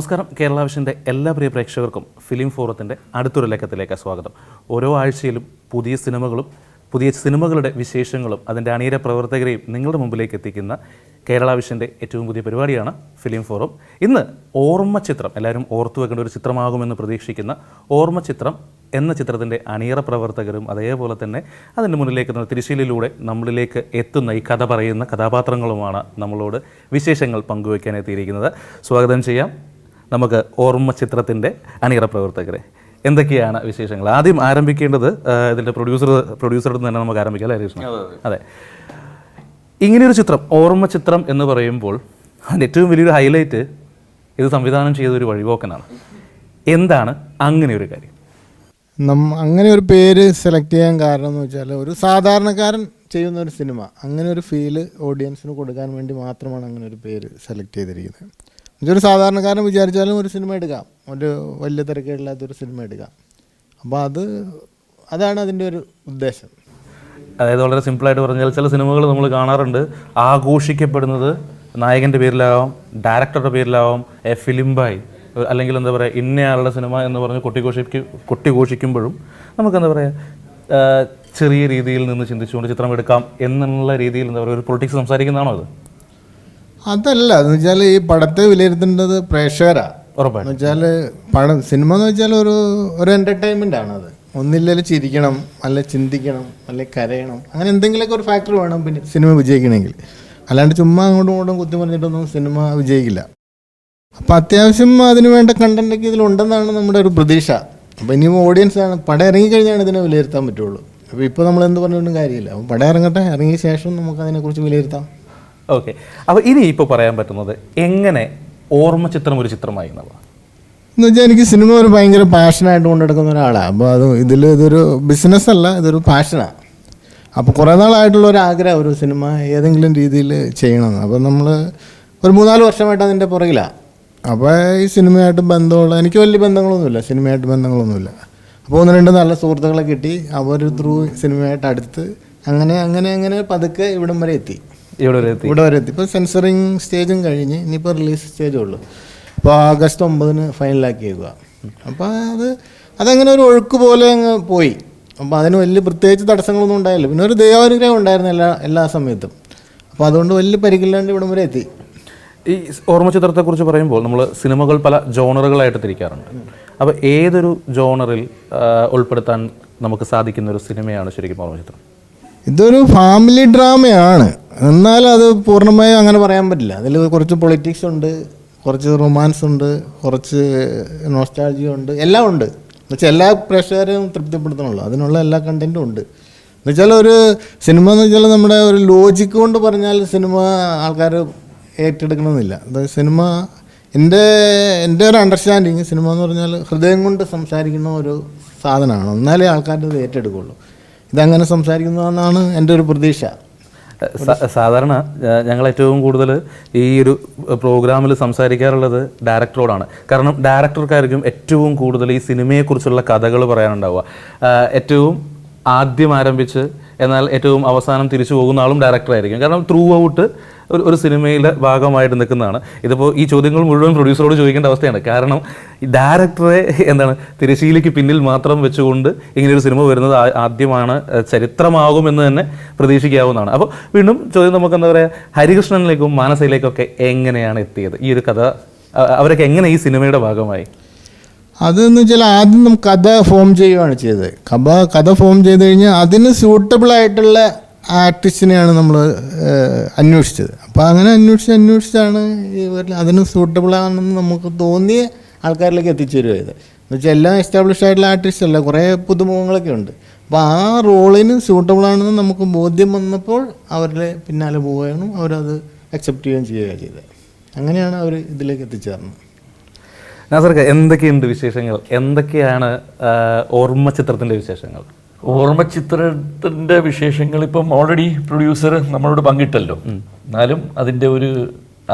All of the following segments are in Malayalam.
നമസ്കാരം. കേരള വിഷന്റെ എല്ലാ പ്രിയ പ്രേക്ഷകർക്കും ഫിലിം ഫോറത്തിന്റെ അടുത്തൊരു ലേഖത്തിലേക്ക് സ്വാഗതം. ഓരോ ആഴ്ചയിലും പുതിയ സിനിമകളും പുതിയ സിനിമകളുടെ വിശേഷങ്ങളും അതിന്റെ അണിയര പ്രവർത്തകരെയും നിങ്ങളുടെ മുമ്പിലേക്ക് എത്തിക്കുന്ന കേരള വിഷന്റെ ഏറ്റവും പുതിയ പരിപാടിയാണ് ഫിലിം ഫോറം. ഇന്ന് ഓർമ്മ ചിത്രം എല്ലാവരും ഓർത്തു വെക്കേണ്ട ഒരു ചിത്രമാകുമെന്ന് പ്രതീക്ഷിക്കുന്ന ഓർമ്മ ചിത്രം എന്ന ചിത്രത്തിന്റെ അണിയറ പ്രവർത്തകരും അതേപോലെ തന്നെ അതിന്റെ മുന്നിലേക്ക് തിരിശീലിലൂടെ നമ്മളിലേക്ക് എത്തുന്ന ഈ കഥ പറയുന്ന കഥാപാത്രങ്ങളുമാണ് നമ്മളോട് വിശേഷങ്ങൾ പങ്കുവയ്ക്കാൻ എത്തിയിരിക്കുന്നത്. സ്വാഗതം ചെയ്യാം. നമുക്ക് ഓർമ്മ ചിത്രത്തിന്റെ അണിയറ പ്രവർത്തകരെ. എന്തൊക്കെയാണ് വിശേഷങ്ങൾ? ആദ്യം ആരംഭിക്കേണ്ടത് ഇതിന്റെ പ്രൊഡ്യൂസർ പ്രൊഡ്യൂസറിൽ നിന്ന് തന്നെ നമുക്ക് ആരംഭിക്കാം അല്ലേ കൃഷ്ണ അതെ ഇങ്ങനെയൊരു ചിത്രം ഓർമ്മ ചിത്രം എന്ന് പറയുമ്പോൾ അതിന്റെ ഏറ്റവും വലിയൊരു ഹൈലൈറ്റ് ഇത് സംവിധാനം ചെയ്തൊരു വഴിപോക്കനാണ്. എന്താണ് അങ്ങനെ ഒരു കാര്യം? നം അങ്ങനെ ഒരു പേര് സെലക്ട് ചെയ്യാൻ കാരണം എന്ന് വെച്ചാൽ ഒരു സാധാരണക്കാരൻ ചെയ്യുന്ന ഒരു സിനിമ അങ്ങനെ ഒരു ഫീൽ ഓഡിയൻസിന് കൊടുക്കാൻ വേണ്ടി മാത്രമാണ് അങ്ങനെ ഒരു പേര് സെലക്ട് ചെയ്തിരിക്കുന്നത്. എന്നുവെച്ചാൽ ഒരു സാധാരണക്കാരൻ വിചാരിച്ചാലും ഒരു സിനിമ എടുക്കാം. ഒരു വലിയ തിരക്കേടില്ലാത്തൊരു സിനിമ എടുക്കാം. അപ്പോൾ അത് അതാണ് അതിന്റെ ഒരു ഉദ്ദേശം. അതായത് വളരെ സിമ്പിളായിട്ട് പറഞ്ഞാൽ ചില സിനിമകൾ നമ്മൾ കാണാറുണ്ട്. ആഘോഷിക്കപ്പെടുന്നത് നായകന്റെ പേരിലാവാം ഡയറക്ടറുടെ പേരിലാവാം എ ഫിലിം ബൈ അല്ലെങ്കിൽ എന്താ പറയുക ഇന്നയാളുടെ സിനിമ എന്ന് പറഞ്ഞ് കൊട്ടിഘോഷിക്ക് കൊട്ടിഘോഷിക്കുമ്പോഴും നമുക്കെന്താ പറയുക ചെറിയ രീതിയിൽ നിന്ന് ചിന്തിച്ചുകൊണ്ട് ചിത്രം എടുക്കാം എന്നുള്ള രീതിയിൽ എന്താ പറയുക ഒരു പൊളിറ്റിക്സ് സംസാരിക്കുന്നതാണോ അത്? അതല്ല എന്ന് വെച്ചാൽ ഈ പടത്തെ വിലയിരുത്തേണ്ടത് പ്രേക്ഷകരാണ് ഉറപ്പാണ് വെച്ചാൽ പടം സിനിമ എന്ന് വെച്ചാൽ ഒരു ഒരു എന്റർടൈൻമെന്റ് ആണ് അത്. ഒന്നില്ലെങ്കിൽ ചിരിക്കണം അല്ലെ ചിന്തിക്കണം അല്ലെ കരയണം അങ്ങനെ എന്തെങ്കിലുമൊക്കെ ഒരു ഫാക്ടർ വേണം പിന്നെ സിനിമ വിജയിക്കണമെങ്കിൽ. അല്ലാണ്ട് ചുമ്മാ അങ്ങോട്ടും ഇങ്ങോട്ടും കുത്തി പറഞ്ഞിട്ടൊന്നും സിനിമ വിജയിക്കില്ല. അപ്പം അത്യാവശ്യം അതിന് വേണ്ട കണ്ടന്റൊക്കെ ഇതിലുണ്ടെന്നാണ് നമ്മുടെ ഒരു പ്രതീക്ഷ. അപ്പോൾ ഇനി ഓഡിയൻസ് ആണ്. പടം ഇറങ്ങിക്കഴിഞ്ഞാണ് ഇതിനെ വിലയിരുത്താൻ പറ്റുള്ളൂ. അപ്പോൾ ഇപ്പോൾ നമ്മൾ എന്ത് പറഞ്ഞിട്ടും കാര്യമില്ല. അപ്പം പടം ഇറങ്ങട്ടെ ഇറങ്ങിയ ശേഷം നമുക്ക് അതിനെക്കുറിച്ച് വിലയിരുത്താം. ഓക്കെ അപ്പോൾ ഇനി ഇപ്പോൾ പറയാൻ പറ്റുന്നത് എങ്ങനെ ഓർമ്മ ചിത്രം ഒരു ചിത്രമായി എന്നുള്ളതാണ് എന്ന് വെച്ചാൽ എനിക്ക് സിനിമ ഒരു ഭയങ്കര പാഷനായിട്ട് കൊണ്ടെടുക്കുന്ന ഒരാളാണ് അപ്പോൾ അത് ഇതിൽ ഇതൊരു ബിസിനസ് അല്ല ഇതൊരു പാഷനാണ് അപ്പോൾ കുറേ നാളായിട്ടുള്ള ഒരു ആഗ്രഹം ഒരു സിനിമ ഏതെങ്കിലും രീതിയിൽ ചെയ്യണമെന്ന് അപ്പോൾ നമ്മൾ ഒരു മൂന്നാൽ വർഷമായിട്ട് അതിന്റെ പുറകിലാണ് അപ്പോൾ ഈ സിനിമയായിട്ട് ബന്ധമുള്ള എനിക്ക് വലിയ ബന്ധങ്ങളൊന്നുമില്ല സിനിമയായിട്ട് ബന്ധങ്ങളൊന്നുമില്ല. അപ്പോൾ ഒന്ന് രണ്ട് നല്ല സുഹൃത്തുക്കളെ കിട്ടി അവർ ത്രൂ സിനിമയായിട്ട് അടുത്ത് അങ്ങനെ അങ്ങനെ അങ്ങനെ പതുക്കെ ഇവിടം വരെ എത്തി. ഇവിടെ വരെ എത്തി. ഇവിടെ വരെ എത്തി. ഇപ്പോൾ സെൻസറിങ് സ്റ്റേജും കഴിഞ്ഞ് ഇനിയിപ്പോൾ റിലീസ് സ്റ്റേജേ ഉള്ളൂ. അപ്പോൾ ആഗസ്റ്റ് ഒമ്പതിന് ഫൈനലാക്കിയേക്കുക അപ്പോൾ അത് അതങ്ങനെ ഒരു ഒഴുക്ക് പോലെ അങ്ങ് പോയി. അപ്പോൾ അതിന് വലിയ പ്രത്യേകിച്ച് തടസ്സങ്ങളൊന്നും ഉണ്ടായില്ല. പിന്നെ ഒരു ദൈവാനുഗ്രഹം ഉണ്ടായിരുന്നു എല്ലാ എല്ലാ സമയത്തും. അപ്പോൾ അതുകൊണ്ട് വലിയ പരിക്കില്ലാണ്ട് ഇവിടം വരെ എത്തി. ഈ ഓർമ്മ ചിത്രത്തെക്കുറിച്ച് പറയുമ്പോൾ നമ്മൾ സിനിമകൾ പല ജോണറുകളായിട്ട് തിരിക്കാറുണ്ട്. അപ്പോൾ ഏതൊരു ജോണറിൽ ഉൾപ്പെടുത്താൻ നമുക്ക് സാധിക്കുന്ന ഒരു സിനിമയാണ് ശരിക്കും ഓർമ്മ ചിത്രം ഇതൊരു ഫാമിലി ഡ്രാമയാണ് എന്നാൽ അത് പൂർണമായും അങ്ങനെ പറയാൻ പറ്റില്ല. അതിൽ കുറച്ച് പൊളിറ്റിക്സ് ഉണ്ട് കുറച്ച് റൊമാൻസ് ഉണ്ട് കുറച്ച് നോസ്റ്റാൾജിയും ഉണ്ട് എല്ലാം ഉണ്ട്. എന്നുവെച്ചാൽ എല്ലാ പ്രേക്ഷകരെയും തൃപ്തിപ്പെടുത്തണമല്ലോ. അതിനുള്ള എല്ലാ കണ്ടന്റും ഉണ്ട്. എന്നുവെച്ചാൽ ഒരു സിനിമ എന്ന് വെച്ചാൽ നമ്മുടെ ഒരു ലോജിക്ക് കൊണ്ട് പറഞ്ഞാൽ സിനിമ ആൾക്കാർ ഏറ്റെടുക്കണമെന്നില്ല. സിനിമ എന്റെ എന്റെ ഒരു അണ്ടർസ്റ്റാൻഡിങ് സിനിമ എന്ന് പറഞ്ഞാൽ ഹൃദയം കൊണ്ട് സംസാരിക്കുന്ന ഒരു സാധനമാണ്. എന്നാലേ ആൾക്കാരുടെ ഇത് ഏറ്റെടുക്കുള്ളൂ ഇതങ്ങനെ സംസാരിക്കുന്നതെന്നാണ് എന്റെ ഒരു പ്രതീക്ഷ. സാധാരണ ഞങ്ങൾ ഏറ്റവും കൂടുതൽ ഈ ഒരു പ്രോഗ്രാമിൽ സംസാരിക്കാറുള്ളത് ഡയറക്ടറോടാണ്. കാരണം ഡയറക്ടർക്കായിരിക്കും ഏറ്റവും കൂടുതൽ ഈ സിനിമയെക്കുറിച്ചുള്ള കഥകൾ പറയാനുണ്ടാവുക. ഏറ്റവും ആദ്യം ആരംഭിച്ച് എന്നാൽ ഏറ്റവും അവസാനം തിരിച്ചു പോകുന്ന ആളും ഡയറക്ടറായിരിക്കും. കാരണം ത്രൂ ഔട്ട് ഒരു ഒരു സിനിമയിലെ ഭാഗമായിട്ട് നിൽക്കുന്നതാണ്. ഇതിപ്പോൾ ഈ ചോദ്യങ്ങൾ മുഴുവൻ പ്രൊഡ്യൂസറോട് ചോദിക്കേണ്ട അവസ്ഥയാണ്. കാരണം ഡയറക്ടറെ എന്താണ് തിരശീലയ്ക്ക് പിന്നിൽ മാത്രം വെച്ചുകൊണ്ട് ഇങ്ങനെയൊരു സിനിമ വരുന്നത് ആദ്യമാണ് ചരിത്രമാകുമെന്ന് തന്നെ പ്രതീക്ഷിക്കാവുന്നതാണ്. അപ്പോൾ വീണ്ടും ചോദ്യം നമുക്ക് എന്താ പറയുക ഹരികൃഷ്ണനിലേക്കും മാനസയിലേക്കൊക്കെ എങ്ങനെയാണ് എത്തിയത്? ഈ ഒരു കഥ അവരൊക്കെ എങ്ങനെ ഈ സിനിമയുടെ ഭാഗമായി? അതെന്ന് വെച്ചാൽ ആദ്യം നമുക്ക് കഥ ഫോം ചെയ്യുകയാണ് ചെയ്തത്. കഥ കഥ ഫോം ചെയ്ത് കഴിഞ്ഞാൽ അതിന് സ്യൂട്ടബിൾ ആയിട്ടുള്ള ആർട്ടിസ്റ്റിനെയാണ് നമ്മൾ അന്വേഷിച്ചത്. അപ്പോൾ അങ്ങനെ അന്വേഷിച്ച് അന്വേഷിച്ചാണ് ഇവരിൽ അതിന് സൂട്ടബിൾ ആണെന്ന് നമുക്ക് തോന്നിയ ആൾക്കാരിലേക്ക് എത്തിച്ചേരുക എന്ന് വെച്ചാൽ എല്ലാം എസ്റ്റാബ്ലിഷ് ആയിട്ടുള്ള ആർട്ടിസ്റ്റ് അല്ല കുറേ പുതുമുഖങ്ങളൊക്കെ ഉണ്ട്. അപ്പോൾ ആ റോളിന് സൂട്ടബിൾ ആണെന്ന് നമുക്ക് ബോധ്യം വന്നപ്പോൾ അവരുടെ പിന്നാലെ പോവുകയാണ് അവരത് അക്സെപ്റ്റ് ചെയ്യുകയും ചെയ്യുക ചെയ്തത്. അങ്ങനെയാണ് അവർ ഇതിലേക്ക് എത്തിച്ചേർന്നത് നാസർക്ക് എന്തൊക്കെയുണ്ട് വിശേഷങ്ങൾ? എന്തൊക്കെയാണ് ഓർമ്മ ചിത്രത്തിന്റെ വിശേഷങ്ങൾ? ഓർമ്മ ചിത്രത്തിന്റെ വിശേഷങ്ങൾ ഇപ്പം ഓൾറെഡി പ്രൊഡ്യൂസർ നമ്മളോട് പങ്കിട്ടല്ലോ. എന്നാലും അതിന്റെ ഒരു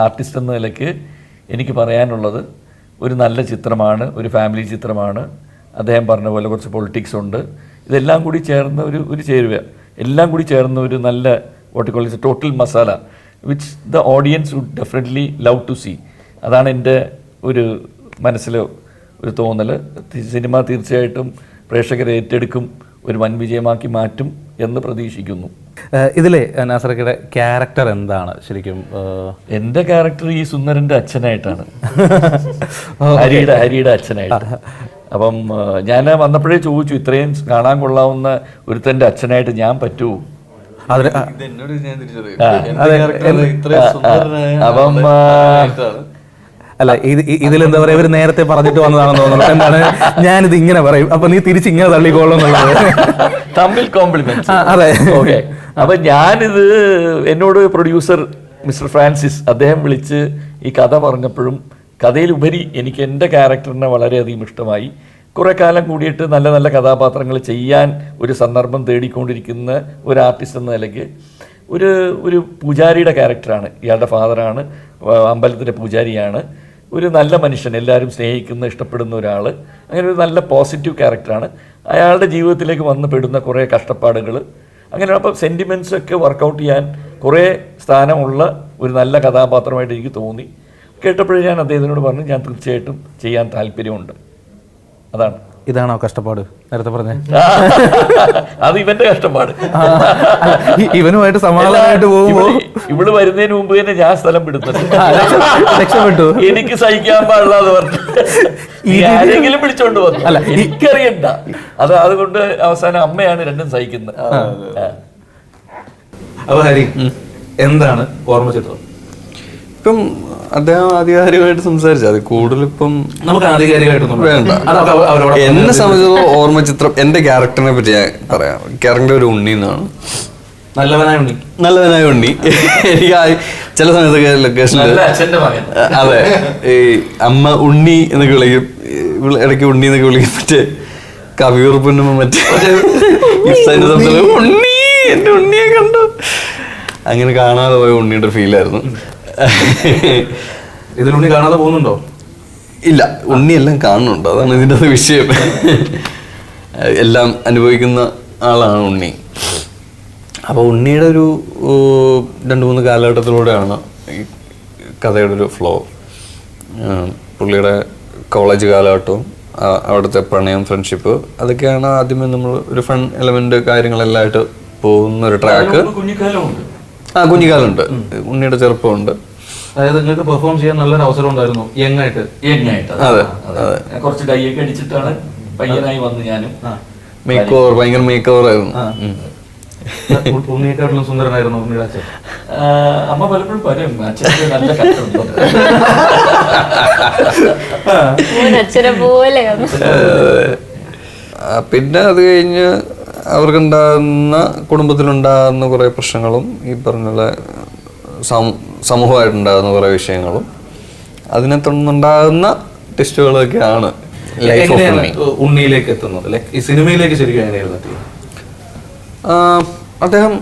ആർട്ടിസ്റ്റ് എന്ന നിലയ്ക്ക് എനിക്ക് പറയാനുള്ളത് ഒരു നല്ല ചിത്രമാണ് ഒരു ഫാമിലി ചിത്രമാണ്. അദ്ദേഹം പറഞ്ഞ പോലെ കുറച്ച് പൊളിറ്റിക്സ് ഉണ്ട്. ഇതെല്ലാം കൂടി ചേർന്ന ഒരു ഒരു ചേരുവ എല്ലാം കൂടി ചേർന്ന ഒരു നല്ല വാട്ടിക്കോൾ total masala which the audience would definitely love to see അതാണ് എന്റെ ഒരു മനസ്സിൽ ഒരു തോന്നൽ സിനിമ തീർച്ചയായിട്ടും പ്രേക്ഷകരെ ഏറ്റെടുക്കും. ഒരു വൻ വിജയമാക്കി മാറ്റും എന്ന് പ്രതീക്ഷിക്കുന്നു. ഇതിലെ നാസറക്കയുടെ ക്യാരക്ടർ എന്താണ് ശരിക്കും? എന്റെ ക്യാരക്ടർ ഈ സുന്ദരന്റെ അച്ഛനായിട്ടാണ്. ഹരിയുടെ ഹരിയുടെ അച്ഛനായിട്ട്. അപ്പം ഞാൻ വന്നപ്പോഴേ ചോദിച്ചു ഇത്രയും കാണാൻ കൊള്ളാവുന്ന ഒരുത്തന്റെ അച്ഛനായിട്ട് ഞാൻ പറ്റുമോ അപ്പം. അല്ല ഇത് എന്താ ഇതിലെന്താ പറയാ ഇവർ നേരത്തെ പറഞ്ഞിട്ട് വന്നതാണെന്ന് തോന്നുന്നു. എന്താണ്? ഞാനിത് ഇങ്ങനെ പറയും. അപ്പൊ നീ തിരിച്ച് ഇങ്ങനെ തള്ളിക്കോളും തമ്മിൽ കോംപ്ലിമെന്റ് അതെ. ഓക്കെ അപ്പൊ ഞാനിത് എന്നോട് പ്രൊഡ്യൂസർ മിസ്റ്റർ ഫ്രാൻസിസ് അദ്ദേഹം വിളിച്ച് ഈ കഥ പറഞ്ഞപ്പോഴും കഥയിലുപരി എനിക്ക് എന്റെ ക്യാരക്ടറിനെ വളരെയധികം ഇഷ്ടമായി. കുറെ കാലം കൂടിയിട്ട് നല്ല നല്ല കഥാപാത്രങ്ങൾ ചെയ്യാൻ ഒരു സന്ദർഭം തേടിക്കൊണ്ടിരിക്കുന്ന ഒരു ആർട്ടിസ്റ്റ് എന്ന നിലയ്ക്ക് ഒരു ഒരു പൂജാരിയുടെ ക്യാരക്ടറാണ് ഇയാളുടെ ഫാദറാണ് അമ്പലത്തിന്റെ പൂജാരിയാണ്. ഒരു നല്ല മനുഷ്യൻ എല്ലാവരും സ്നേഹിക്കുന്ന ഇഷ്ടപ്പെടുന്ന ഒരാൾ അങ്ങനെ ഒരു നല്ല പോസിറ്റീവ് ക്യാരക്ടറാണ് അയാളുടെ ജീവിതത്തിലേക്ക് വന്ന് പെടുന്ന കുറേ കഷ്ടപ്പാടുകൾ അങ്ങനെ അപ്പം സെന്റിമെന്റ്സ് ഒക്കെ വർക്കൗട്ട് ചെയ്യാൻ കുറേ സ്ഥാനമുള്ള ഒരു നല്ല കഥാപാത്രമായിട്ട് എനിക്ക് തോന്നി. കേട്ടപ്പോഴേ ഞാൻ അദ്ദേഹത്തിനോട് പറഞ്ഞു ഞാൻ തീർച്ചയായിട്ടും ചെയ്യാൻ താല്പര്യമുണ്ട്. അതാണ്. ഇതാണോ കഷ്ടപ്പാട്? നേരത്തെ പറഞ്ഞേ. അത് ഇവന്റെ കഷ്ടപ്പാട്. ഇവനുമായിട്ട് സമാധാനമായിട്ട് പോകുമ്പോ ഇവൾ വരുന്നതിന് മുമ്പ് തന്നെ ഞാൻ സ്ഥലം രക്ഷപ്പെട്ടു. എനിക്ക് സഹിക്കാൻ പാടില്ല എന്ന് പറഞ്ഞു ആരെങ്കിലും പിടിച്ചോണ്ട് വന്നു. അല്ല, എനിക്കറിയണ്ട. അത് അതുകൊണ്ട് അവസാനം അമ്മയാണ് രണ്ടും സഹിക്കുന്നത്. അപ്പൊ ഹരി എന്താണ് ഓർമ്മ ചിത്രം? ഇപ്പം അദ്ദേഹം ആധികാരികമായിട്ട് സംസാരിച്ചു. അത് കൂടുതലിപ്പം നമുക്ക് വേണ്ട. എന്നെ സംബന്ധിച്ചിടത്തോളം ഓർമ്മ ചിത്രം എന്റെ ക്യാരക്ടറിനെ പറ്റി ഞാൻ പറയാം. ക്യാരക്ടർ ഒരു ഉണ്ണി എന്നാണ്. നല്ലവനായ ഉണ്ണി. നല്ലവനായ ഉണ്ണി. എനിക്ക് ചില സമയത്തൊക്കെ ലൊക്കേഷനിൽ മകൻ. അതെ. ഈ അമ്മ ഉണ്ണി എന്നൊക്കെ വിളിക്കും. ഇടയ്ക്ക് ഉണ്ണി എന്നൊക്കെ വിളിക്കും. മറ്റേ കവിയുറപ്പിന്റെ മറ്റേ ഇഫ്സാന്റെ സംസാരം ഉണ്ണി എന്റെ ഉണ്ണിയെ കണ്ടു. അങ്ങനെ കാണാതെ പോയ ഉണ്ണിയുടെ ഫീലായിരുന്നു ഇതിൽ ഉണ്ണി കാണാതെ പോകുന്നുണ്ടോ? ഇല്ല ഉണ്ണിയെല്ലാം കാണുന്നുണ്ട്. അതാണ് ഇതിന്റെ അത് വിഷയം. എല്ലാം അനുഭവിക്കുന്ന ആളാണ് ഉണ്ണി. അപ്പോൾ ഉണ്ണിയുടെ ഒരു രണ്ട് മൂന്ന് കാലഘട്ടത്തിലൂടെയാണ് ഈ കഥയുടെ ഒരു ഫ്ലോ പുള്ളിയുടെ കോളേജ് കാലഘട്ടവും അവിടുത്തെ പ്രണയം ഫ്രണ്ട്ഷിപ്പ് അതൊക്കെയാണ് ആദ്യമേ നമ്മൾ ഒരു ഫൺ എലമെന്റ് കാര്യങ്ങളെല്ലാം ആയിട്ട് പോകുന്ന ഒരു ട്രാക്ക് കുഞ്ഞിക്കാലമുണ്ട് ആ കുഞ്ഞിക്കാലുണ്ട് ഉണ്ണിയുടെ ചെറുപ്പമുണ്ട്. അതായത് നിങ്ങൾക്ക് പെർഫോം ചെയ്യാൻ നല്ലൊരു അവസരം ഉണ്ടായിരുന്നു. യങ്ങായിട്ട്. യങ്ങായിട്ട്. അതെ, അതെ. കുറച്ച് കൈയൊക്കെ അടിച്ചിട്ടാണ് പയ്യനായി വന്ന് ഞാനും മേക്ക് ഓവർ ഭയങ്കര മേക്ക് ഓവർ ആയിരുന്നു ഉണ്ണിയെക്കാട്ടിലും സുന്ദരനായിരുന്നു ഉണ്ണിയുടെ അച്ഛൻ. അമ്മ പലപ്പോഴും പറയും അച്ഛന്റെ നല്ല കട്ടുണ്ട്? അച്ഛനെ പോലെ പിന്നെ അത് കഴിഞ്ഞ് അവർക്കുണ്ടാകുന്ന കുടുംബത്തിലുണ്ടാകുന്ന കുറേ പ്രശ്നങ്ങളും ഈ പറഞ്ഞ സമൂഹമായിട്ടുണ്ടാകുന്ന കുറേ വിഷയങ്ങളും അതിനെ തുടർന്നുണ്ടാകുന്ന ടെസ്റ്റുകളൊക്കെയാണ് ലൈഫ് ഓഫ് ഉണ്ണി ഉണ്ണിയിലേക്ക് എത്തുന്നത്? ലൈക്ക് ഈ സിനിമയിലേക്ക് ശരിക്കും എങ്ങനെയായിരുന്നു അദ്ദേഹം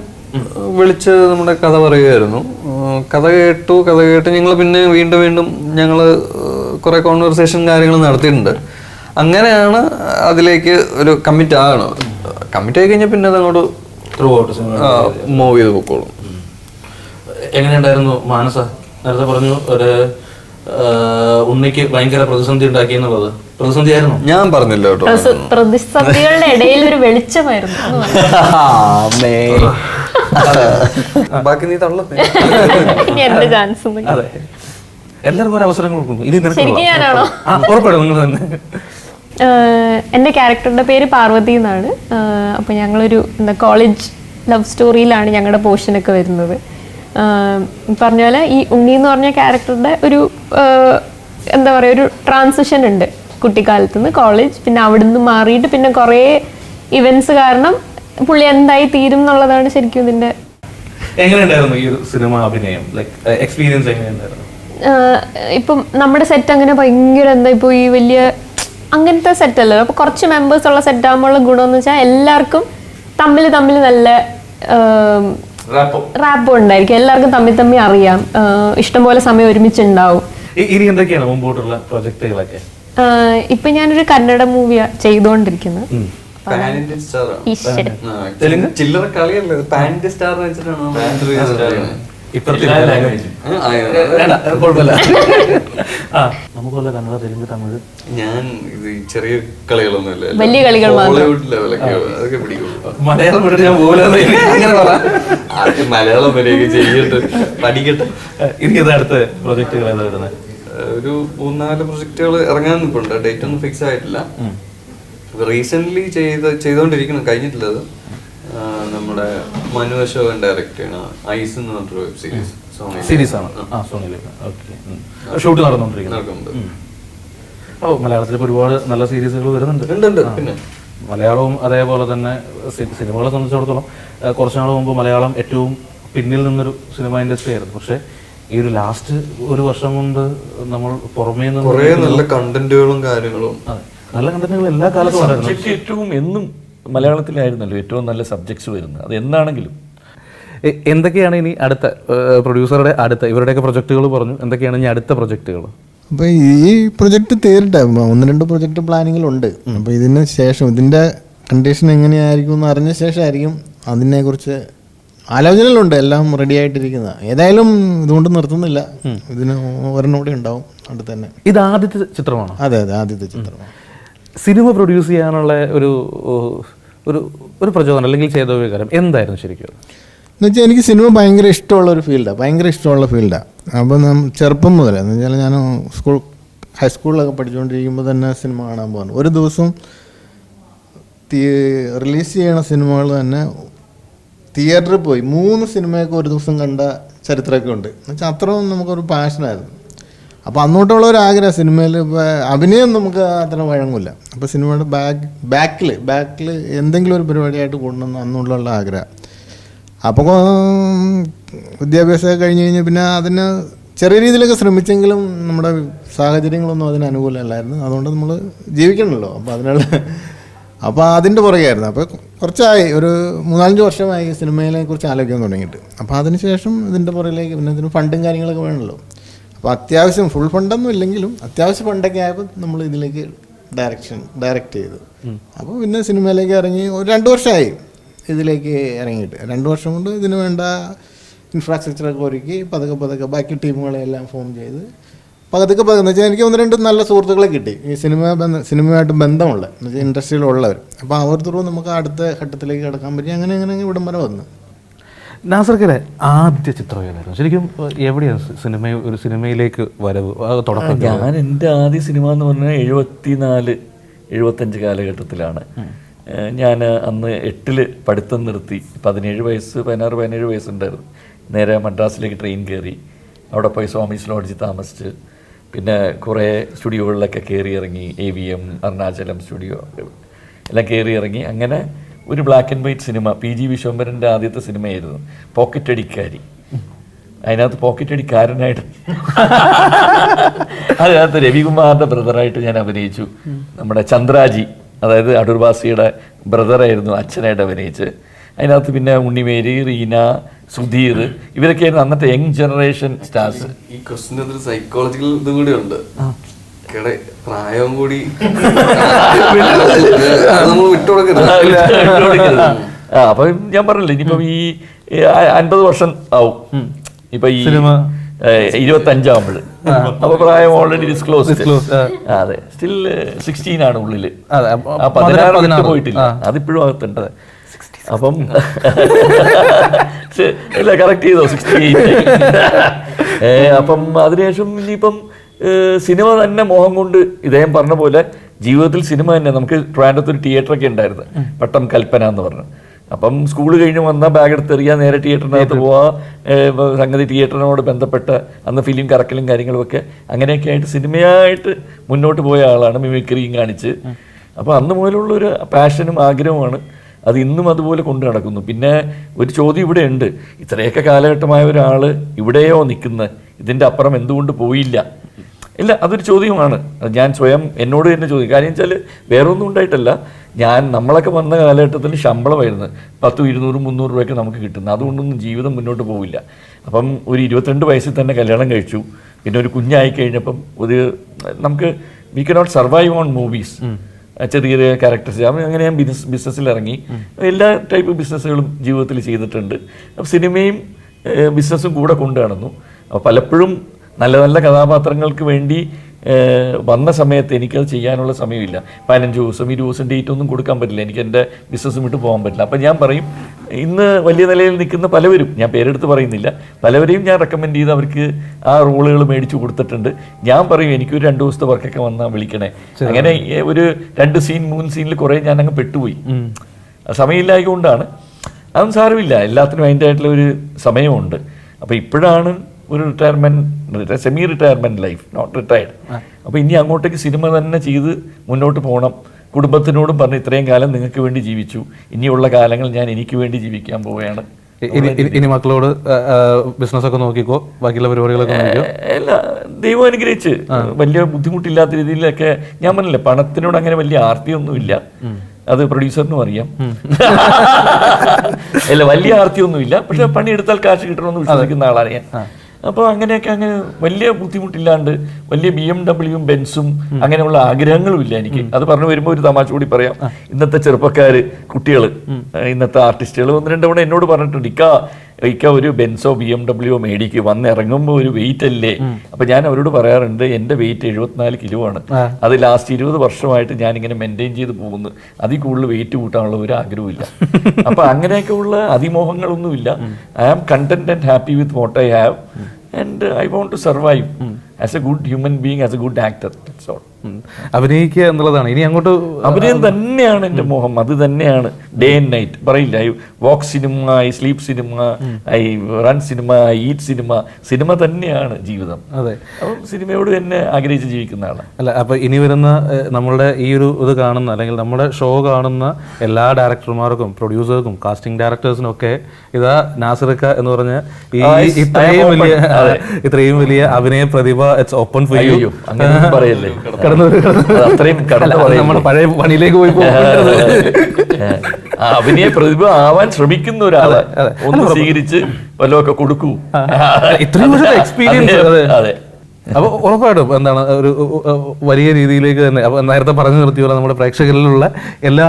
വിളിച്ച് നമ്മുടെ കഥ പറയുമായിരുന്നു കഥ കേട്ടു കഥ കേട്ട് ഞങ്ങൾ പിന്നെ വീണ്ടും വീണ്ടും ഞങ്ങൾ കുറേ കോൺവെർസേഷൻ കാര്യങ്ങൾ നടത്തിയിട്ടുണ്ട്. അങ്ങനെയാണ് അതിലേക്ക് ഒരു കമ്മിറ്റ് ആകണത്. കമ്മിറ്റ് ആയി കഴിഞ്ഞാൽ പിന്നെ അതങ്ങോട്ട് Throughout cinema. മൂവ് ചെയ്ത് പൊക്കോളും. എങ്ങനെയുണ്ടായിരുന്നു മാനസ? നേരത്തെ പറഞ്ഞു ഒരു ഉണ്ണിക്ക് ഭയങ്കര പ്രതിസന്ധി ഉണ്ടാക്കി എന്നുള്ളത്. പ്രതിസന്ധി ആയിരുന്നു? ഞാൻ പറഞ്ഞില്ല കേട്ടോ. പ്രതിസന്ധികളുടെ ഇടയിൽ ഒരു വെളിച്ചമായിരുന്നു. ബാക്കി നീ അതെ. എല്ലാവർക്കും ഒരു അവസരങ്ങൾ കൊടുക്കും ഇനി നിനക്ക് ശരിക്കും ഞാനാണോ? നിങ്ങൾ തന്നെ. എന്റെ ക്യാരക്ടറിന്റെ പേര് പാർവതി എന്നാണ്. അപ്പോൾ അപ്പൊ ഞങ്ങളൊരു എന്താ കോളേജ് ലവ് സ്റ്റോറിയിലാണ് ഞങ്ങളുടെ പോർഷനൊക്കെ വരുന്നത്. പറഞ്ഞ പോലെ ഈ ഉണ്ണി എന്ന് പറഞ്ഞ ക്യാരക്ടറുടെ ഒരു എന്താ പറയുക ഒരു ട്രാൻസിഷൻ ഉണ്ട്. കുട്ടിക്കാലത്ത് നിന്ന് കോളേജ് പിന്നെ അവിടുന്ന് മാറിയിട്ട് പിന്നെ കുറേ ഇവൻസ് കാരണം പുള്ളി എന്തായി തീരും എന്നുള്ളതാണ് ശരിക്കും ഇതിന്റെ എങ്ങനെയുണ്ടായിരുന്നു ഈ സിനിമ അഭിനയം? ലൈക്ക് എക്സ്പീരിയൻസ് എങ്ങനെയുണ്ടായിരുന്നു? ഇപ്പം നമ്മുടെ സെറ്റ് അങ്ങനെ ഭയങ്കര എന്താ ഇപ്പോൾ ഈ വലിയ അങ്ങനത്തെ സെറ്റ് അല്ലല്ലോ അപ്പോൾ കുറച്ച് മെമ്പേഴ്സ് ഉള്ള സെറ്റ് ആകുമ്പോഴുള്ള ഗുണമെന്ന് വെച്ചാൽ എല്ലാവർക്കും തമ്മിൽ തമ്മിൽ നല്ല റാപ്പോ റാപ്പ് ഉണ്ടായിരിക്കും. എല്ലാവർക്കും തമ്മിൽ തമ്മിൽ അറിയാം. ഇഷ്ടംപോലെ സമയം ഒരുമിച്ചുണ്ടാവും. ഇനി എന്തൊക്കെയാണ് മുമ്പോട്ടുള്ള പ്രൊജക്ടുകളൊക്കെ ആഹ് ഇപ്പൊ ഞാനൊരു കന്നഡ മൂവിയാ ചെയ്തുകൊണ്ടിരിക്കുന്നത് തെലുങ്ക്? ചില്ലറ കളിയല്ലേ? പാന്റ് സ്റ്റാർ വെച്ചിട്ടാണ്? കന്നഡ തെലുങ്ക് തമിഴ്. ഞാൻ ഇത് ഈ ചെറിയ കളികളൊന്നുമില്ല വലിയ കളികൾ ലെവലൊക്കെ അതൊക്കെ പിടിക്കും. മലയാളം വിട്ടിട്ട് ഞാൻ പോകില്ല അങ്ങനെ പറ. മലയാളം വരെയൊക്കെ പഠിക്കട്ടെ. ഇനി ഇത് അടുത്ത പ്രൊജക്ടുകൾ ഏതാ വരുന്നത് ഒരു മൂന്നാൽ പ്രൊജക്ടുകൾ ഇറങ്ങാൻ നിൽപ്പുണ്ട്. ഡേറ്റ് ഒന്നും ഫിക്സ് ആയിട്ടില്ല. റീസെന്റ് ചെയ്ത് ചെയ്തുകൊണ്ടിരിക്കുന്നു കഴിഞ്ഞിട്ടില്ല അത്. നമ്മുടെ മനു അശോകൻ ഡയറക്ട് ചെയ്യണ ഐസ് എന്ന് പറഞ്ഞൊരു വെബ് സീരീസ് സീരീസ് ആണ്. ആ സോണിയിലേക്ക് ഓക്കെ ഷൂട്ട് നടന്നുകൊണ്ടിരിക്കുന്നത് ഓ മലയാളത്തിൽ ഇപ്പോൾ ഒരുപാട് നല്ല സീരീസുകൾ വരുന്നുണ്ട്. ഉണ്ട് ഉണ്ട് പിന്നെ. മലയാളവും അതേപോലെ തന്നെ സിനിമകളെ സംബന്ധിച്ചിടത്തോളം കുറച്ചുനാൾ കുറച്ച് നാൾ മുമ്പ് മലയാളം ഏറ്റവും പിന്നിൽ നിന്നൊരു സിനിമ ഇൻഡസ്ട്രി ആയിരുന്നു. പക്ഷേ ഈ ഒരു ലാസ്റ്റ് ഒരു വർഷം കൊണ്ട് നമ്മൾ പുറമേ നിന്ന് കുറേ നല്ല കണ്ടന്റുകളും കാര്യങ്ങളും. അതെ. നല്ല കണ്ടന്റുകൾ എല്ലാ കാലത്തും ഏറ്റവും എന്നും മലയാളത്തിലായിരുന്നല്ലോ ഏറ്റവും നല്ല സബ്ജക്ട്സ് വരുന്നത്. അത് എന്താണെങ്കിലും. എന്തൊക്കെയാണ് ഇനി അടുത്ത പ്രൊഡ്യൂസറുടെ അടുത്ത ഇവരുടെയൊക്കെ പ്രൊജക്റ്റുകൾ പറഞ്ഞു. എന്തൊക്കെയാണ് ഇനി അടുത്ത പ്രൊജക്റ്റുകൾ അപ്പോൾ ഈ പ്രൊജക്റ്റ് തീരട്ടെ. ഒന്ന് രണ്ട് പ്രൊജക്റ്റ് പ്ലാനിങ്ങിലുണ്ട് അപ്പോൾ ഇതിന് ശേഷം ഇതിന്റെ കണ്ടീഷൻ എങ്ങനെയായിരിക്കും എന്ന് അറിഞ്ഞ ശേഷമായിരിക്കും അതിനെക്കുറിച്ച് ആലോചനകളുണ്ട്. എല്ലാം റെഡി ആയിട്ടിരിക്കുന്ന. ഏതായാലും ഇതുകൊണ്ട് നിർത്തുന്നില്ല. ഇതിന് ഒരെണ്ണം കൂടി ഉണ്ടാവും. അടുത്ത് തന്നെ ഇത് ആദ്യത്തെ ചിത്രമാണ്? അതെ അതെ ആദ്യത്തെ ചിത്രമാണ്. സിനിമ പ്രൊഡ്യൂസ് ചെയ്യാനുള്ള ഒരു ഒരു ഒരു പ്രചോദനം അല്ലെങ്കിൽ ചെയ്ത വികാരം എന്തായിരുന്നു ശരിക്കും? എന്ന് വെച്ചാൽ എനിക്ക് സിനിമ ഭയങ്കര ഇഷ്ടമുള്ള ഒരു ഫീൽഡാണ് ഭയങ്കര ഇഷ്ടമുള്ള ഫീൽഡാണ് അപ്പോൾ നാം ചെറുപ്പം മുതലേ എന്ന് വെച്ചാൽ ഞാൻ സ്കൂൾ ഹൈസ്കൂളിലൊക്കെ പഠിച്ചുകൊണ്ടിരിക്കുമ്പോൾ തന്നെ സിനിമ കാണാൻ പോകുന്നു ഒരു ദിവസം റിലീസ് ചെയ്യണ സിനിമകൾ തന്നെ തിയേറ്ററിൽ പോയി. മൂന്ന് സിനിമയൊക്കെ ഒരു ദിവസം കണ്ട ചരിത്രമൊക്കെ ഉണ്ട്. എന്നുവെച്ചാൽ അത്രയും നമുക്കൊരു പാഷനായിരുന്നു അപ്പോൾ അന്നോട്ടുള്ള ഒരു ആഗ്രഹം സിനിമയിൽ അഭിനയം നമുക്ക് അത്ര വഴങ്ങില്ല അപ്പോൾ സിനിമയുടെ ബാക്ക് ബാക്കിൽ ബാക്കിൽ എന്തെങ്കിലും ഒരു പരിപാടിയായിട്ട് കൊണ്ടുവന്ന് അന്നുള്ള ആഗ്രഹം. അപ്പോൾ വിദ്യാഭ്യാസമൊക്കെ കഴിഞ്ഞ് കഴിഞ്ഞ് പിന്നെ അതിന് ചെറിയ രീതിയിലൊക്കെ ശ്രമിച്ചെങ്കിലും നമ്മുടെ സാഹചര്യങ്ങളൊന്നും അതിന് അനുകൂലമല്ലായിരുന്നു. അതുകൊണ്ട് നമ്മൾ ജീവിക്കണമല്ലോ അപ്പോൾ അതിനുള്ള അപ്പോൾ അതിന്റെ പുറകെയായിരുന്നു. അപ്പോൾ കുറച്ചായി ഒരു മൂന്നാലഞ്ച് വർഷമായി സിനിമയിലെ കുറിച്ച് ആലോചിക്കാൻ തുടങ്ങിയിട്ട്. അപ്പോൾ അതിനുശേഷം ഇതിന്റെ പുറകിലേക്ക് പിന്നെ ഇതിന് ഫണ്ടും കാര്യങ്ങളൊക്കെ വേണമല്ലോ. അപ്പോൾ അത്യാവശ്യം ഫുൾ ഫണ്ടൊന്നും ഇല്ലെങ്കിലും അത്യാവശ്യം ഫണ്ടൊക്കെ ആയപ്പോൾ നമ്മൾ ഇതിലേക്ക് ഡയറക്ഷൻ ഡയറക്റ്റ് ചെയ്തു. അപ്പോൾ പിന്നെ സിനിമയിലേക്ക് ഇറങ്ങി ഒരു രണ്ട് വർഷമായി ഇതിലേക്ക് ഇറങ്ങിയിട്ട്. രണ്ട് വർഷം കൊണ്ട് ഇതിന് വേണ്ട ഇൻഫ്രാസ്ട്രക്ചറൊക്കെ ഒരുക്കി പതുക്കെ പതുക്കെ ബാക്കി ടീമുകളെല്ലാം ഫോം ചെയ്ത് പതുക്കെ പതുക്കെ. എന്ന് വെച്ചാൽ എനിക്ക് ഒന്ന് രണ്ട് നല്ല സുഹൃത്തുക്കളെ കിട്ടി. ഈ സിനിമ ബന്ധ സിനിമയായിട്ട് ബന്ധമുള്ള എന്ന് വെച്ചാൽ ഇൻഡസ്ട്രിയിലുള്ളവർ അപ്പോൾ അവർ ത്രൂ നമുക്ക് അടുത്ത ഘട്ടത്തിലേക്ക് കിടക്കാൻ പറ്റി. അങ്ങനെ അങ്ങനെ ഇവിടം വരെ വന്നു. നാസർക്കരെ ആദ്യ ചിത്രം ഏതായിരുന്നു ശരിക്കും എവിടെയാണ് സിനിമ ഒരു സിനിമയിലേക്ക് വരവ്? തുടക്കം ഞാൻ എന്റെ ആദ്യ സിനിമ എന്ന് പറഞ്ഞാൽ എഴുപത്തിനാല് എഴുപത്തഞ്ച് കാലഘട്ടത്തിലാണ്. ഞാൻ അന്ന് എട്ടിൽ പഠിത്തം നിർത്തി. പതിനേഴ് വയസ്സ് പതിനാറ് പതിനേഴ് വയസ്സുണ്ടായിരുന്നു. നേരെ മദ്രാസിലേക്ക് ട്രെയിൻ കയറി. അവിടെ പോയി സ്വാമീസ് ലോഡ്ജിൽ താമസിച്ച്. പിന്നെ കുറേ സ്റ്റുഡിയോകളിലൊക്കെ കയറി ഇറങ്ങി. A V M Arunachalam studio എല്ലാം കയറി ഇറങ്ങി. അങ്ങനെ ഒരു black and white cinema P G വിശ്വംബരന്റെ ആദ്യത്തെ സിനിമയായിരുന്നു പോക്കറ്റ് അടിക്കാരി. അതിനകത്ത് പോക്കറ്റ് അടിക്കാരനായിട്ട് അതിനകത്ത് രവികുമാറിന്റെ ബ്രദറായിട്ട് ഞാൻ അഭിനയിച്ചു. നമ്മുടെ ചന്ദ്രാജി അതായത് അടൂർവാസിയുടെ ബ്രദറായിരുന്നു അച്ഛനായിട്ട് അഭിനയിച്ച് അതിനകത്ത് പിന്നെ ഉണ്ണിമേരി റീന സുധീർ ഇവരൊക്കെയായിരുന്നു അന്നത്തെ യങ് ജനറേഷൻ സ്റ്റാർസ്. ഈ ക്വസ്റ്റിന് സൈക്കോളജിക്കൽ ഇത് കൂടി ഉണ്ട്. കേടെ പ്രായം കൂടി അത് നമ്മൾ വിട്ടുകൊടുക്കരുത് ആ അപ്പൊ ഞാൻ പറഞ്ഞില്ലേ ഇനിയിപ്പം ഈ അൻപത് വർഷം ആവും. ഇപ്പൊ ഈ സിനിമ? ഇരുപത്തി അഞ്ചാവുമ്പോൾ അപ്പൊ പ്രായം ഓൾറെഡി ഡിസ്ക്ലോസ് Disclosed, അതെ. സ്റ്റിൽ സിക്സ്റ്റീൻ ആണ് ഉള്ളിൽ. പതിനാറ് വിട്ട്. പോയിട്ടില്ല. അതിപ്പോഴും അകത്തുണ്ടത് അപ്പം ഇല്ല കറക്റ്റ് ചെയ്തോ? സിക്സ്റ്റി അപ്പം അതിനുശേഷം ഇനിയിപ്പം സിനിമ തന്നെ മോഹം കൊണ്ട് ഇദ്ദേഹം പറഞ്ഞ പോലെ ജീവിതത്തിൽ സിനിമ തന്നെ. നമുക്ക് ട്രാൻഡത്ത് ഒരു തിയേറ്റർ ഒക്കെ ഉണ്ടായിരുന്നു പട്ടം കൽപ്പന എന്ന് പറഞ്ഞു. അപ്പം സ്കൂൾ കഴിഞ്ഞ് വന്നാൽ ബാഗ് എടുത്ത് എറിയാൻ നേരെ തിയേറ്ററിനകത്ത് പോവാ. സംഗതി തിയേറ്ററിനോട് ബന്ധപ്പെട്ട അന്ന് ഫിലിം കറക്കലും കാര്യങ്ങളും ഒക്കെ അങ്ങനെയൊക്കെ ആയിട്ട് സിനിമയായിട്ട് മുന്നോട്ട് പോയ ആളാണ് മിമിക്രിയും കാണിച്ച്. അപ്പോൾ അന്ന് മുതലുള്ള ഒരു പാഷനും ആഗ്രഹമാണ് അത് ഇന്നും അതുപോലെ കൊണ്ടു നടക്കുന്നു. പിന്നെ ഒരു ചോദ്യം ഇവിടെ ഉണ്ട്. ഇത്രയൊക്കെ കാലഘട്ടമായ ഒരാൾ ഇവിടെയോ നിൽക്കുന്നത് ഇതിന്റെ അപ്പുറം എന്തുകൊണ്ട് പോയില്ല? ഇല്ല അതൊരു ചോദ്യമാണ് ഞാൻ സ്വയം എന്നോട് തന്നെ ചോദിക്കും. കാര്യം വെച്ചാൽ വേറെ ഒന്നും ഉണ്ടായിട്ടല്ല. ഞാൻ നമ്മളൊക്കെ വന്ന കാലഘട്ടത്തിൽ ശമ്പളമായിരുന്നു. പത്തും ഇരുന്നൂറും മുന്നൂറ് രൂപയൊക്കെ നമുക്ക് കിട്ടുന്നു. അതുകൊണ്ടൊന്നും ജീവിതം മുന്നോട്ട് പോവില്ല. അപ്പം ഒരു ഇരുപത്തിരണ്ട് വയസ്സിൽ തന്നെ കല്യാണം കഴിച്ചു. പിന്നെ ഒരു കുഞ്ഞായി കഴിഞ്ഞപ്പം ഒരു നമുക്ക് we can not survive on movies ചെറിയ ചെറിയ ക്യാരക്ടേഴ്സ് അങ്ങനെ ഞാൻ ബിസിനസ് ബിസിനസ്സിൽ ഇറങ്ങി. എല്ലാ ടൈപ്പ് ബിസിനസ്സുകളും ജീവിതത്തിൽ ചെയ്തിട്ടുണ്ട്. അപ്പം സിനിമയും ബിസിനസ്സും കൂടെ കൊണ്ടു നടന്നു അപ്പോൾ പലപ്പോഴും നല്ല നല്ല കഥാപാത്രങ്ങൾക്ക് വേണ്ടി വന്ന സമയത്ത് എനിക്കത് ചെയ്യാനുള്ള സമയമില്ല. പതിനഞ്ച് ദിവസം ഇരുപത് ദിവസം ഡേറ്റ് ഒന്നും കൊടുക്കാൻ പറ്റില്ല. എനിക്ക് എന്റെ ബിസിനസ് വിട്ട് പോകാൻ പറ്റില്ല. അപ്പം ഞാൻ പറയും ഇന്ന് വലിയ നിലയിൽ നിൽക്കുന്ന പലവരും ഞാൻ പേരെടുത്ത് പറയുന്നില്ല പലവരെയും ഞാൻ റെക്കമെൻഡ് ചെയ്ത് അവർക്ക് ആ റോളുകൾ മേടിച്ചു കൊടുത്തിട്ടുണ്ട്. ഞാൻ പറയും എനിക്കൊരു രണ്ട് ദിവസത്തെ വർക്കൊക്കെ വന്നാൽ വിളിക്കണേ. അങ്ങനെ ഒരു രണ്ട് സീൻ മൂന്ന് സീനിൽ കുറേ ഞാൻ അങ്ങ് പെട്ടുപോയി സമയമില്ലായതുകൊണ്ടാണ് അതൊന്നും സാരമില്ല. എല്ലാത്തിനും അതിന്റെ ആയിട്ടുള്ള ഒരു സമയമുണ്ട്. അപ്പോൾ ഇപ്പോഴാണ് ഒരു retirement semi retirement life not retired അപ്പോൾ ഇനി അങ്ങോട്ടേക്ക് സിനിമ തന്നെ ചെയ്ത് മുന്നോട്ട് പോകണം കുടുംബത്തിനോടും പറഞ്ഞ് ഇത്രയും കാലം നിങ്ങൾക്ക് വേണ്ടി ജീവിച്ചു. ഇനിയുള്ള കാലങ്ങൾ ഞാൻ എനിക്ക് വേണ്ടി ജീവിക്കാൻ പോവുകയാണ്. ഇനി മക്കളോട് ബിസിനസ് ഒക്കെ നോക്കിക്കോ. ബാക്കിയുള്ള പരിപാടികളൊക്കെ നോക്കിക്കോ. അല്ല ദൈവം അനുഗ്രഹിച്ച്. വലിയ ബുദ്ധിമുട്ടില്ലാത്ത രീതിയിലൊക്കെ ഞാൻ പറഞ്ഞില്ല പണത്തിനോട് അങ്ങനെ വലിയ ആർത്തിയൊന്നുമില്ല. അത് പ്രൊഡ്യൂസറിനും അറിയാം. അല്ല വലിയ ആർത്തിയൊന്നുമില്ല. പക്ഷെ പണിയെടുത്താൽ കാശ് കിട്ടണമെന്ന് വിശ്വസിക്കുന്ന ആളാണ് ഞാൻ അപ്പോൾ അങ്ങനെയൊക്കെ അങ്ങനെ വലിയ ബുദ്ധിമുട്ടില്ലാണ്ട് വലിയ ബി എം ഡബ്ല്യൂയും ബെൻസും അങ്ങനെയുള്ള ആഗ്രഹങ്ങളും ഇല്ല എനിക്ക്. അത് പറഞ്ഞു വരുമ്പോൾ ഒരു തമാശ കൂടി പറയാം. ഇന്നത്തെ ചെറുപ്പക്കാർ കുട്ടികൾ ഇന്നത്തെ ആർട്ടിസ്റ്റുകൾ ഒന്ന് രണ്ട് തവണ എന്നോട് പറഞ്ഞിട്ടുണ്ട് ഇക്ക ഇക്ക ഒരു ബെൻസോ ബി എം ഡബ്ല്യു മേടിക്ക് വന്ന് ഇറങ്ങുമ്പോൾ ഒരു വെയിറ്റ് അല്ലേ അപ്പൊ ഞാൻ അവരോട് പറയാറുണ്ട് എന്റെ വെയിറ്റ് എഴുപത്തിനാല് കിലോ ആണ്. അത് ലാസ്റ്റ് ഇരുപത് വർഷമായിട്ട് ഞാൻ ഇങ്ങനെ മെയിന്റെയിൻ ചെയ്ത് പോകുന്നു. അതിൽ കൂടുതൽ വെയിറ്റ് കൂട്ടാനുള്ള ഒരു ആഗ്രഹമില്ല അപ്പൊ അങ്ങനെയൊക്കെ ഉള്ള അതിമോഹങ്ങളൊന്നുമില്ല I am content and happy with what I have and I want to survive as a good human being as a good actor it's all. അഭിനയിക്കുക എന്നുള്ളതാണ്. ഇനി അങ്ങോട്ട് അഭിനയം തന്നെയാണ് എന്റെ മോഹം. അത് തന്നെയാണ്. ഡേ ആൻഡ് നൈറ്റ് പറയില്ല. I walk cinema I sleep cinema I run cinema I eat cinema cinema തന്നെയാണ് ജീവിതം. അതെ. അപ്പം സിനിമയോട് തന്നെ ആഗ്രഹിച്ച് ജീവിക്കുന്ന ആളാണ്. അല്ല അപ്പോൾ ഇനി വരുന്ന നമ്മളുടെ ഈ ഒരു ഇത് കാണുന്ന അല്ലെങ്കിൽ നമ്മുടെ ഷോ കാണുന്ന എല്ലാ ഡയറക്ടർമാർക്കും പ്രൊഡ്യൂസർക്കും കാസ്റ്റിംഗ് ഡയറക്ടേഴ്സിനും ഒക്കെ ഇതാ നാസിറക്ക എന്ന് പറഞ്ഞ ഈ ഇത്രയും വലിയ ഇത്രയും വലിയ അഭിനയ പ്രതിഭ ഇറ്റ്സ് ഓപ്പൺ ഫോർ യു അങ്ങനെ പറയല്ലേ. കടന്നു അത് അത്രയും കടന്നു നമ്മുടെ പഴയ പണിയിലേക്ക് പോയി അഭിനയ പ്രതിഭ ആവാൻ ശ്രമിക്കുന്ന ഒരാളെ ഒന്ന് സ്വീകരിച്ച് വല്ലതൊക്കെ കൊടുക്കൂ. ഇത്രയും എക്സ്പീരിയൻസ്. അതെ. അപ്പോൾ ഉറപ്പായിട്ടും എന്താണ് ഒരു വലിയ രീതിയിലേക്ക് തന്നെ അപ്പോൾ നേരത്തെ പറഞ്ഞു നിർത്തിയ പോലെ നമ്മുടെ പ്രേക്ഷകരിലുള്ള എല്ലാ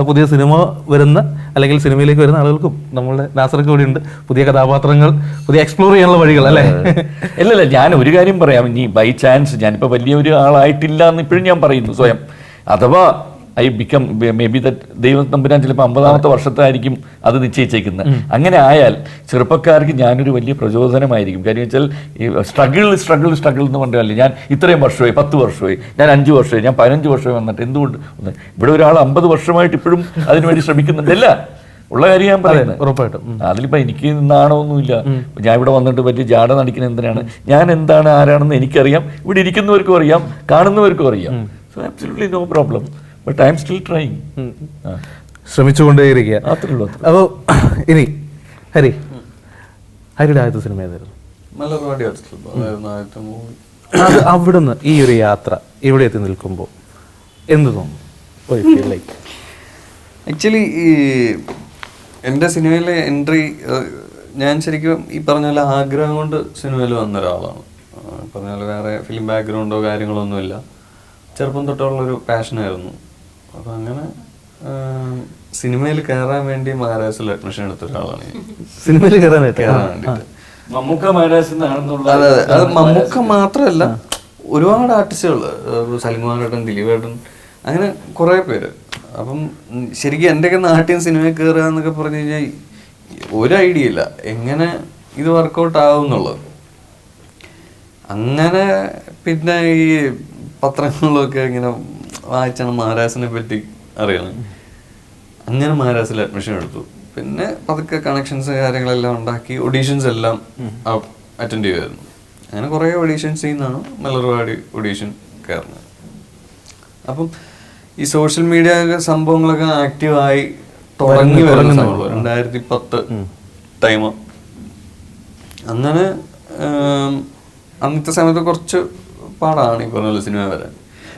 പുതിയ സിനിമ വരുന്ന അല്ലെങ്കിൽ സിനിമയിലേക്ക് വരുന്ന ആളുകൾക്കും നമ്മളുടെ നാസർക്ക് കൂടി ഉണ്ട് പുതിയ കഥാപാത്രങ്ങൾ പുതിയ എക്സ്പ്ലോർ ചെയ്യാനുള്ള വഴികൾ അല്ലേ? ഇല്ലല്ല ഞാൻ ഒരു കാര്യം പറയാം. ഇനി ബൈ ചാൻസ് ഞാനിപ്പോൾ വലിയ ഒരു ആളായിട്ടില്ല എന്ന് ഇപ്പോഴും ഞാൻ പറയുന്നു സ്വയം. അഥവാ I become maybe that ദൈവം തമ്പുരാൻ ചിലപ്പോൾ അമ്പതാമത്തെ വർഷത്തായിരിക്കും അത് നിശ്ചയിച്ചേക്കുന്നത്. അങ്ങനെ ആയാൽ ചെറുപ്പക്കാർക്ക് ഞാനൊരു വലിയ പ്രചോദനമായിരിക്കും. കാര്യം വെച്ചാൽ ഈ സ്ട്രഗിൾ സ്ട്രഗിൾ സ്ട്രഗിൾ എന്ന് പറഞ്ഞാലേ ഞാൻ ഇത്രയും വർഷമായി പത്ത് വർഷമായി ഞാൻ അഞ്ച് വർഷമായി ഞാൻ പതിനഞ്ച് വർഷമായി വന്നിട്ട് എന്തുകൊണ്ട് ഇവിടെ ഒരാൾ അമ്പത് വർഷമായിട്ട് ഇപ്പോഴും അതിനുവേണ്ടി ശ്രമിക്കുന്നുണ്ടല്ല ഉള്ള കാര്യം ഞാൻ പറയുന്നത്. ഉറപ്പായിട്ടും. അതിലിപ്പോൾ എനിക്ക് നിന്നാണോ ഒന്നുമില്ല ഞാൻ ഇവിടെ വന്നിട്ട് വലിയ ജാട നടിക്കുന്ന എന്തിനാണ്? ഞാൻ എന്താണ് ആരാണെന്ന് എനിക്കറിയാം. ഇവിടെ ഇരിക്കുന്നവർക്കും അറിയാം കാണുന്നവർക്കും അറിയാം. So absolutely no problem but I'm still trying ശ്രമിച്ചുകൊണ്ടേയിരിക്കുക. അത്രേ ഉള്ളൂ അത്രേ അപ്പോൾ ഇനി ഹരി. ഹരിയുടെ ആദ്യത്തെ സിനിമ ഏതായിരുന്നു? മലർവാടി അത് അവിടുന്ന് ഈ ഒരു യാത്ര ഇവിടെ എത്തി നിൽക്കുമ്പോൾ എന്ത് തോന്നുന്നു? ലൈക്ക് ആക്ച്വലി ഈ എന്റെ സിനിമയിലെ എൻട്രി ഞാൻ ശരിക്കും ഈ പറഞ്ഞ പോലെ ആഗ്രഹം കൊണ്ട് സിനിമയിൽ വന്ന ഒരാളാണ്. പറഞ്ഞ പോലെ വേറെ ഫിലിം ബാക്ക്ഗ്രൗണ്ടോ കാര്യങ്ങളോ ഒന്നുമില്ല. ചെറുപ്പം തൊട്ടുള്ളൊരു പാഷനായിരുന്നു അപ്പം അങ്ങനെ സിനിമയിൽ കയറാൻ വേണ്ടി മഹാരാഷ്ട്രയിൽ അഡ്മിഷൻ എടുത്ത ഒരാളാണ് സിനിമയിൽ കയറാൻ വേണ്ടിയിട്ട്. മമ്മൂക്ക മഹാരാജെന്നാണെന്നുള്ള അതെ അതെ. അത് മമ്മൂക്ക മാത്രമല്ല ഒരുപാട് ആർട്ടിസ്റ്റുകൾ സൽമാനേട്ടൻ ദിലീപേട്ടൻ അങ്ങനെ കുറേ പേര്. അപ്പം ശരിക്കും ശരിക്കും എന്റെയൊക്കെ നാട്ടിൽ സിനിമയിൽ കയറുക എന്നൊക്കെ പറഞ്ഞു കഴിഞ്ഞാൽ ഒരു ഐഡിയ ഇല്ല. എങ്ങനെ ഇത് വർക്കൗട്ട് ആവും എന്നുള്ളത്. അങ്ങനെ പിന്നെ ഈ പത്രങ്ങളിലൊക്കെ ഇങ്ങനെ വായിച്ചാണ് മഹാരാജനെ പറ്റി അറിയണം. അങ്ങനെ മഹാരാസിൽ അഡ്മിഷൻ എടുത്തു. പിന്നെ പതുക്കെ കണക്ഷൻസ് കാര്യങ്ങളെല്ലാം ഉണ്ടാക്കി ഒഡീഷൻസ് എല്ലാം അറ്റൻഡ് ചെയ്യുമായിരുന്നു അങ്ങനെ കുറേ ഒഡീഷൻസ് ചെയ്യുന്നതാണ് മലർവാടി ഒഡീഷൻ കയറുന്നത്. അപ്പം ഈ സോഷ്യൽ മീഡിയ സംഭവങ്ങളൊക്കെ ആക്റ്റീവായി തുടങ്ങി വരുന്ന സംഭവം. രണ്ടായിരത്തി പത്ത് ടൈം അങ്ങനെ അന്നത്തെ സമയത്ത് കുറച്ച് പാടാണ് ഈ പറഞ്ഞ സിനിമ വരാൻ.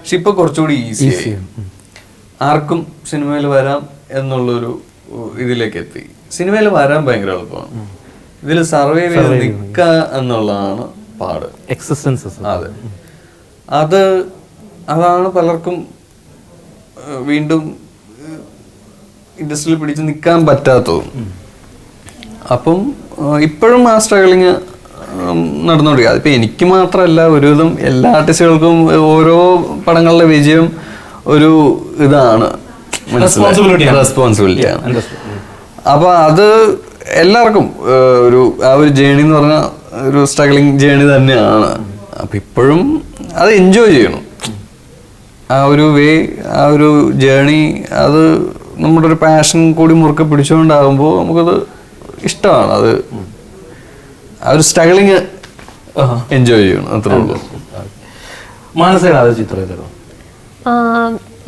പക്ഷെ ഇപ്പൊ കുറച്ചുകൂടി ഈസി ആർക്കും സിനിമയിൽ വരാം എന്നുള്ളൊരു ഇതിലേക്ക് എത്തി. സിനിമയിൽ വരാൻ ഭയങ്കര എളുപ്പമാണ്. ഇതിൽ സർവൈവ് ചെയ്ത് നിൽക്കുക എന്നുള്ളതാണ് പാട്. എക്സിസ്റ്റൻസ് അതെ. അത് അതാണ് പലർക്കും വീണ്ടും ഇൻഡസ്ട്രിയിൽ പിടിച്ച് നിൽക്കാൻ പറ്റാത്തതും. അപ്പം ഇപ്പോഴും ആ സ്ട്രഗിളിങ് നടന്നുകൊണ്ടിരിക്കുക. അതിപ്പോൾ എനിക്ക് മാത്രമല്ല ഒരുവിധം എല്ലാ ആർട്ടിസ്റ്റുകൾക്കും ഓരോ പടങ്ങളുടെ വിജയം ഒരു ഇതാണ്. റെസ്പോൺസിബിലിറ്റിയാണ് അപ്പോൾ അത് എല്ലാവർക്കും ഒരു ആ ഒരു ജേണി എന്ന് പറഞ്ഞാൽ ഒരു സ്ട്രഗ്ലിങ് ജേണി തന്നെയാണ്. അപ്പം ഇപ്പോഴും അത് എൻജോയ് ചെയ്യണം. ആ ഒരു വേ ആ ഒരു ജേണി അത് നമ്മുടെ ഒരു പാഷൻ കൂടി മുറുക്കെ പിടിച്ചുകൊണ്ടാകുമ്പോൾ നമുക്കത് ഇഷ്ടമാണ്. അത് ആ ഒരു സ്ട്രഗിളിങ് എൻജോയ് ചെയ്യണം അത്രേ ഉള്ളൂ. ചിത്രം ഏതായിരുന്നു?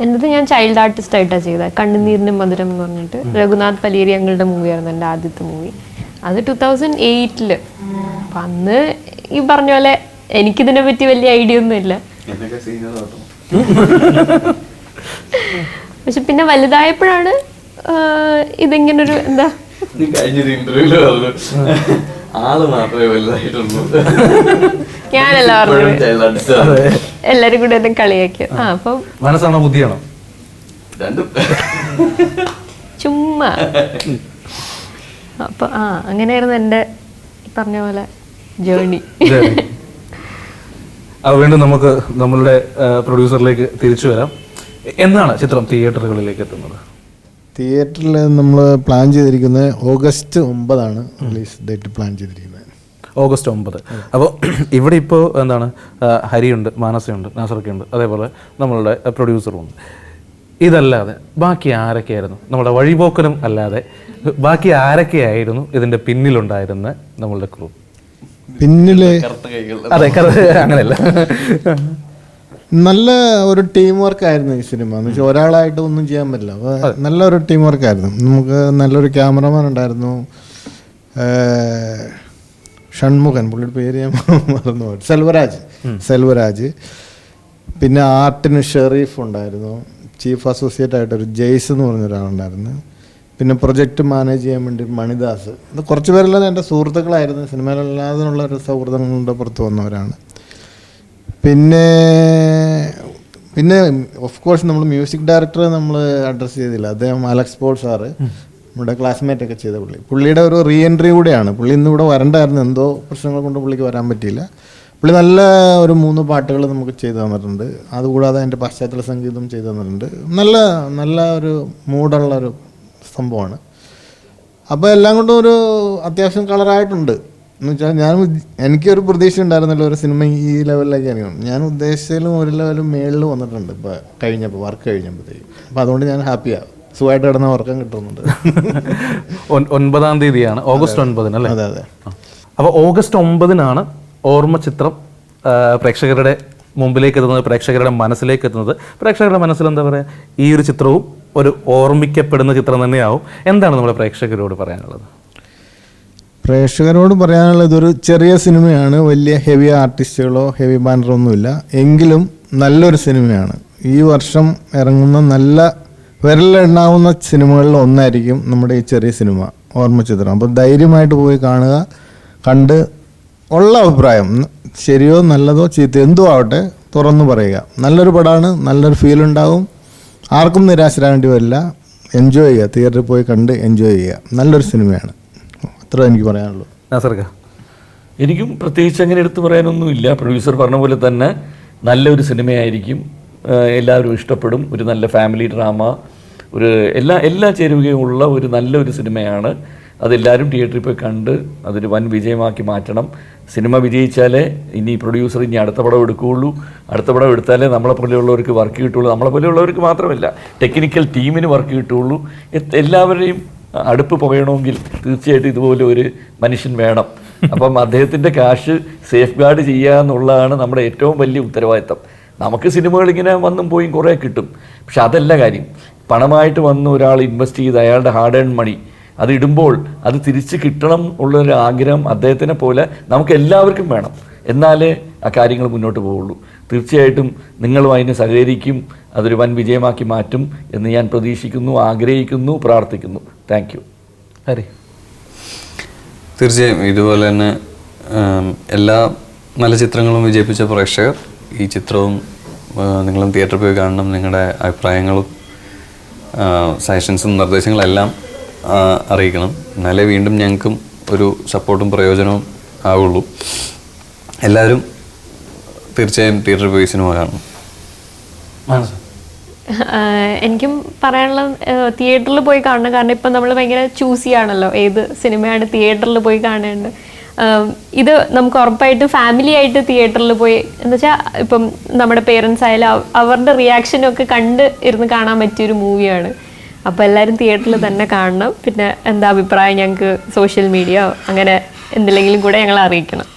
എന്നത് ഞാൻ ചൈൽഡ് ആർട്ടിസ്റ്റ് ആയിട്ടാണ് ചെയ്തത് കണ്ണുനീരിന് മധുരം എന്ന് പറഞ്ഞിട്ട്. രഘുനാഥ് പലേരി ഞങ്ങളുടെ മൂവിയായിരുന്നു എന്റെ ആദ്യത്തെ മൂവി. അത് ടു തൗസൻഡ് എയ്റ്റിൽ. അപ്പം അന്ന് ഈ പറഞ്ഞ പോലെ എനിക്കിതിനെ പറ്റി വലിയ ഐഡിയ ഒന്നും ഇല്ല. പക്ഷെ പിന്നെ വലുതായപ്പോഴാണ് ഇതിങ്ങനൊരു എന്താ? നീ കഴിഞ്ഞൊരു ഇന്റർവ്യൂൽ പറഞ്ഞു ആൾ മാത്രമേ വലുതായിട്ടുള്ളൂ. ഞാനല്ല. എല്ലാരും കൂടെ എന്നെ കളിയാക്കി. ആ അപ്പം മനസ്സാണോ ബുദ്ധിയാണോ? രണ്ടും. ചുമ്മാ. അപ്പൊ ആ അങ്ങനെയായിരുന്നു എന്റെ പറഞ്ഞ പോലെ ജേണി. അത് വീണ്ടും നമുക്ക് നമ്മളുടെ പ്രൊഡ്യൂസറിലേക്ക് തിരിച്ചു വരാം. എന്നാണ് ചിത്രം തിയേറ്ററുകളിലേക്ക് എത്തുന്നത്? തിയേറ്ററിൽ നമ്മൾ പ്ലാൻ ചെയ്തിരിക്കുന്നത് ഓഗസ്റ്റ് ഒമ്പതാണ് റിലീസ് ഡേറ്റ് പ്ലാൻ ചെയ്തിരിക്കുന്നത്. ഓഗസ്റ്റ് ഒമ്പത്. അപ്പോൾ ഇവിടെ ഇപ്പോൾ എന്താണ് ഹരിയുണ്ട് മാനസയുണ്ട് നാസർക്കുണ്ട് അതേപോലെ നമ്മളുടെ പ്രൊഡ്യൂസറും ഉണ്ട് ഇതല്ലാതെ ബാക്കി ആരൊക്കെയായിരുന്നു? നമ്മുടെ വഴിപോക്കനും അല്ലാതെ ബാക്കി ആരൊക്കെയായിരുന്നു ഇതിന്റെ പിന്നിലുണ്ടായിരുന്ന നമ്മളുടെ ക്രൂ പിന്നിൽ അതെ അങ്ങനെയല്ല. നല്ല ഒരു ടീം വർക്ക് ആയിരുന്നു ഈ സിനിമ എന്ന് വെച്ചാൽ ഒരാളായിട്ട് ഒന്നും ചെയ്യാൻ പറ്റില്ല. അപ്പോൾ നല്ലൊരു ടീം വർക്ക് ആയിരുന്നു. നമുക്ക് നല്ലൊരു ക്യാമറമാൻ ഉണ്ടായിരുന്നു. ഷൺമുഖൻ. പുള്ളിയുടെ പേര് ഞാൻ മറന്നു പോയി. സെൽവരാജ്. സെൽവരാജ്. പിന്നെ ആർട്ടിന് ഷെറീഫ് ഉണ്ടായിരുന്നു. ചീഫ് അസോസിയേറ്റ് ആയിട്ട് ഒരു ജെയ്സ് എന്ന് പറഞ്ഞ ഒരാളുണ്ടായിരുന്നു. പിന്നെ പ്രൊജക്റ്റ് മാനേജ് ചെയ്യാൻ വേണ്ടി മണിദാസ്. ഇത് കുറച്ച് പേരെല്ലാം എന്റെ സുഹൃത്തുക്കളായിരുന്നു. സിനിമയിലല്ലാതെയുള്ള ഒരു സൗഹൃദങ്ങളുടെ പുറത്ത് വന്നവരാണ്. പിന്നെ പിന്നെ ഓഫ് കോഴ്സ് നമ്മൾ മ്യൂസിക് ഡയറക്ടറെ നമ്മൾ അഡ്രസ്സ് ചെയ്തില്ല. അദ്ദേഹം അലക്സ് പോൾ സാറ്. നമ്മുടെ ക്ലാസ്മേറ്റ് ഒക്കെ ചെയ്ത പുള്ളി. പുള്ളിയുടെ ഒരു റീ എൻട്രി കൂടെയാണ്. പുള്ളി ഇന്ന് ഇവിടെ വരണ്ടായിരുന്നു. എന്തോ പ്രശ്നങ്ങൾ കൊണ്ട് പുള്ളിക്ക് വരാൻ പറ്റിയില്ല. പുള്ളി നല്ല ഒരു മൂന്ന് പാട്ടുകൾ നമുക്ക് ചെയ്തു തന്നിട്ടുണ്ട്. അതുകൂടാതെ അതിന്റെ പശ്ചാത്തല സംഗീതം ചെയ്തു തന്നിട്ടുണ്ട്. നല്ല നല്ല ഒരു മൂഡുള്ള ഒരു സംഭവമാണ്. അപ്പോൾ എല്ലാം കൊണ്ടും ഒരു അത്യാവശ്യം കളറായിട്ടുണ്ട് എന്ന് വെച്ചാൽ ഞാൻ എനിക്കൊരു പ്രതീക്ഷ ഉണ്ടായിരുന്നല്ലോ ഒരു സിനിമ ഈ ലെവലിലേക്ക് അറിയണം ഞാൻ ഉദ്ദേശിച്ചതിലും ഒരു ലെവലും മേളിൽ വന്നിട്ടുണ്ട്. ഇപ്പോൾ കഴിഞ്ഞപ്പോൾ വർക്ക് കഴിഞ്ഞപ്പോഴത്തേക്കും അപ്പോൾ അതുകൊണ്ട് ഞാൻ ഹാപ്പിയാണ് സുഖമായിട്ട് കിടന്ന ഉറക്കം കിട്ടുന്നുണ്ട്. ഒൻ- ഒൻപതാം തീയതിയാണ്. ഓഗസ്റ്റ് ഒൻപതിന് അല്ലേ? അതെ അതെ. അപ്പോൾ ഓഗസ്റ്റ് ഒമ്പതിനാണ് ഓർമ്മ ചിത്രം പ്രേക്ഷകരുടെ മുമ്പിലേക്ക് എത്തുന്നത് പ്രേക്ഷകരുടെ മനസ്സിലേക്ക് എത്തുന്നത്. പ്രേക്ഷകരുടെ മനസ്സിൽ എന്താ പറയുക ഈ ഒരു ചിത്രവും ഒരു ഓർമ്മിക്കപ്പെടുന്ന ചിത്രം തന്നെയാവും. എന്താണ് നമ്മുടെ പ്രേക്ഷകരോട് പറയാനുള്ളത്? പ്രേക്ഷകരോട് പറയാനുള്ളത് ഒരു ചെറിയ സിനിമയാണ്. വലിയ ഹെവി ആർട്ടിസ്റ്റുകളോ ഹെവി ബാനറോ ഒന്നുമില്ല എങ്കിലും നല്ലൊരു സിനിമയാണ്. ഈ വർഷം ഇറങ്ങുന്ന നല്ല വിരലെണ്ണാവുന്ന സിനിമകളിൽ ഒന്നായിരിക്കും നമ്മുടെ ഈ ചെറിയ സിനിമ ഓർമ്മ ചിത്രം. അപ്പോൾ ധൈര്യമായിട്ട് പോയി കാണുക. കണ്ട് ഉള്ള അഭിപ്രായം ശരിയോ നല്ലതോ ചീത്തയോ എന്തോ ആവട്ടെ തുറന്നു പറയുക. നല്ലൊരു പടമാണ് നല്ലൊരു ഫീൽ ഉണ്ടാകും ആർക്കും നിരാശരാകേണ്ടി വരില്ല. എൻജോയ് ചെയ്യുക. തിയേറ്ററിൽ പോയി കണ്ട് എൻജോയ് ചെയ്യുക. നല്ലൊരു സിനിമയാണ്. അത്ര എനിക്ക് പറയാനുള്ളൂ. നാസർക്ക. എനിക്കും പ്രത്യേകിച്ച് അങ്ങനെ എടുത്തു പറയാനൊന്നുമില്ല. പ്രൊഡ്യൂസർ പറഞ്ഞ പോലെ തന്നെ നല്ലൊരു സിനിമയായിരിക്കും. എല്ലാവരും ഇഷ്ടപ്പെടും. ഒരു നല്ല ഫാമിലി ഡ്രാമ ഒരു എല്ലാ എല്ലാ ചേരുവകയും ഉള്ള ഒരു നല്ലൊരു സിനിമയാണ്. അതെല്ലാവരും തിയേറ്ററിൽ പോയി കണ്ട് അതൊരു വൻ വിജയമാക്കി മാറ്റണം. സിനിമ വിജയിച്ചാലേ ഇനി പ്രൊഡ്യൂസർ ഇനി അടുത്ത പടം എടുക്കുകയുള്ളൂ. അടുത്ത പടം എടുത്താലേ നമ്മളെ പോലെയുള്ളവർക്ക് വർക്ക് കിട്ടുള്ളൂ നമ്മളെ പോലെയുള്ളവർക്ക് മാത്രമല്ല ടെക്നിക്കൽ ടീമിന് വർക്ക് കിട്ടുള്ളൂ എല്ലാവരെയും അടുപ്പ് പുകയണമെങ്കിൽ തീർച്ചയായിട്ടും ഇതുപോലെ ഒരു മനുഷ്യൻ വേണം. അപ്പം അദ്ദേഹത്തിന്റെ കാശ് സേഫ് ഗാർഡ് ചെയ്യുക എന്നുള്ളതാണ് നമ്മുടെ ഏറ്റവും വലിയ ഉത്തരവാദിത്തം. നമുക്ക് സിനിമകൾ ഇങ്ങനെ വന്നും പോയും കുറേ കിട്ടും. പക്ഷെ അതല്ല കാര്യം. പണമായിട്ട് വന്ന് ഒരാൾ ഇൻവെസ്റ്റ് ചെയ്ത് അയാളുടെ ഹാർഡ് ഏൺ മണി അത് ഇടുമ്പോൾ അത് തിരിച്ച് കിട്ടണം ഉള്ളൊരു ആഗ്രഹം അദ്ദേഹത്തിനെ പോലെ നമുക്ക് എല്ലാവർക്കും വേണം. എന്നാലേ ആ കാര്യങ്ങൾ മുന്നോട്ട് പോവുള്ളൂ. തീർച്ചയായിട്ടും നിങ്ങളും അതിന് സഹകരിക്കും അതൊരു വൻ വിജയമാക്കി മാറ്റും എന്ന് ഞാൻ പ്രതീക്ഷിക്കുന്നു ആഗ്രഹിക്കുന്നു പ്രാർത്ഥിക്കുന്നു. Thank you Hari. തീർച്ചയായും ഇതുപോലെ തന്നെ എല്ലാ നല്ല ചിത്രങ്ങളും വിജയിപ്പിച്ച പ്രേക്ഷകർ ഈ ചിത്രവും നിങ്ങളും തിയേറ്ററിൽ പോയി കാണണം. നിങ്ങളുടെ അഭിപ്രായങ്ങളും സജഷൻസും നിർദ്ദേശങ്ങളെല്ലാം അറിയിക്കണം. എന്നാലേ വീണ്ടും ഞങ്ങൾക്കും ഒരു സപ്പോർട്ടും പ്രയോജനവും ആവുള്ളൂ. എല്ലാവരും തീർച്ചയായും തിയേറ്ററിൽ പോയി സിനിമ കാണണം എനിക്കും പറയാനുള്ള തിയേറ്ററിൽ പോയി കാണണം. കാരണം ഇപ്പം നമ്മൾ ഭയങ്കര ചൂസ് ചെയ്യാണല്ലോ ഏത് സിനിമയാണ് തിയേറ്ററിൽ പോയി കാണേണ്ടത്? ഇത് നമുക്ക് ഉറപ്പായിട്ട് ഫാമിലി ആയിട്ട് തിയേറ്ററിൽ പോയി എന്ന് വെച്ചാൽ ഇപ്പം നമ്മുടെ പേരൻസ് ആയാലും അവരുടെ റിയാക്ഷനൊക്കെ കണ്ട് ഇരുന്ന് കാണാൻ പറ്റിയൊരു മൂവിയാണ് അപ്പോൾ എല്ലാവരും തിയേറ്ററിൽ തന്നെ കാണണം. പിന്നെ എന്താ അഭിപ്രായം ഞങ്ങൾക്ക് സോഷ്യൽ മീഡിയ അങ്ങനെ എന്തിലെങ്കിലും കൂടെ ഞങ്ങളെ അറിയിക്കണം.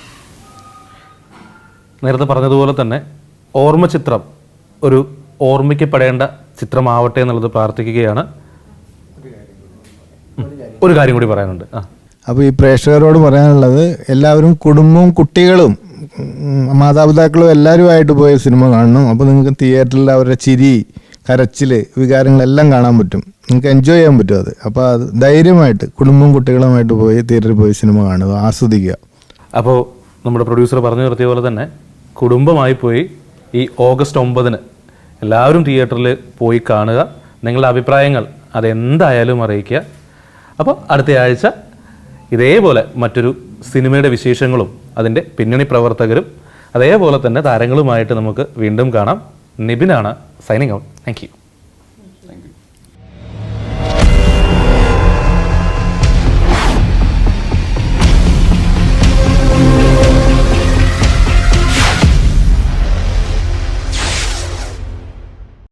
നേരത്തെ പറഞ്ഞതുപോലെ തന്നെ ഓർമ്മ ചിത്രം ഒരു ഓർമ്മിക്കപ്പെടേണ്ട ചിത്രമാവട്ടെ എന്നുള്ളത് പ്രാർത്ഥിക്കുകയാണ്. ഒരു കാര്യം കൂടി പറയാനുണ്ട്. ആ. അപ്പോൾ ഈ പ്രേക്ഷകരോട് പറയാനുള്ളത് എല്ലാവരും കുടുംബവും കുട്ടികളും മാതാപിതാക്കളും എല്ലാവരുമായിട്ട് പോയ സിനിമ കാണണം. അപ്പോൾ നിങ്ങൾക്ക് തിയേറ്ററിൽ അവരുടെ ചിരി കരച്ചിൽ വികാരങ്ങളെല്ലാം കാണാൻ പറ്റും. നിങ്ങൾക്ക് എൻജോയ് ചെയ്യാൻ പറ്റും അത്. അപ്പോൾ അത് ധൈര്യമായിട്ട് കുടുംബവും കുട്ടികളുമായിട്ട് പോയി തിയേറ്ററിൽ പോയി സിനിമ കാണുക ആസ്വദിക്കുക. അപ്പോൾ നമ്മുടെ പ്രൊഡ്യൂസർ പറഞ്ഞു നിർത്തിയ പോലെ തന്നെ കുടുംബമായി പോയി ഈ ഓഗസ്റ്റ് ഒമ്പതിന് എല്ലാവരും തിയേറ്ററിൽ പോയി കാണുക നിങ്ങളുടെ അഭിപ്രായങ്ങൾ അതെന്തായാലും അറിയിക്കുക. അപ്പോൾ അടുത്ത ആഴ്ച ഇതേപോലെ മറ്റൊരു സിനിമയുടെ വിശേഷങ്ങളും അതിന്റെ പിന്നണി പ്രവർത്തകരും അതേപോലെ തന്നെ താരങ്ങളുമായിട്ട് നമുക്ക് വീണ്ടും കാണാം. നിബിനാണ് സൈനിങ് ഔട്ട്. Thank you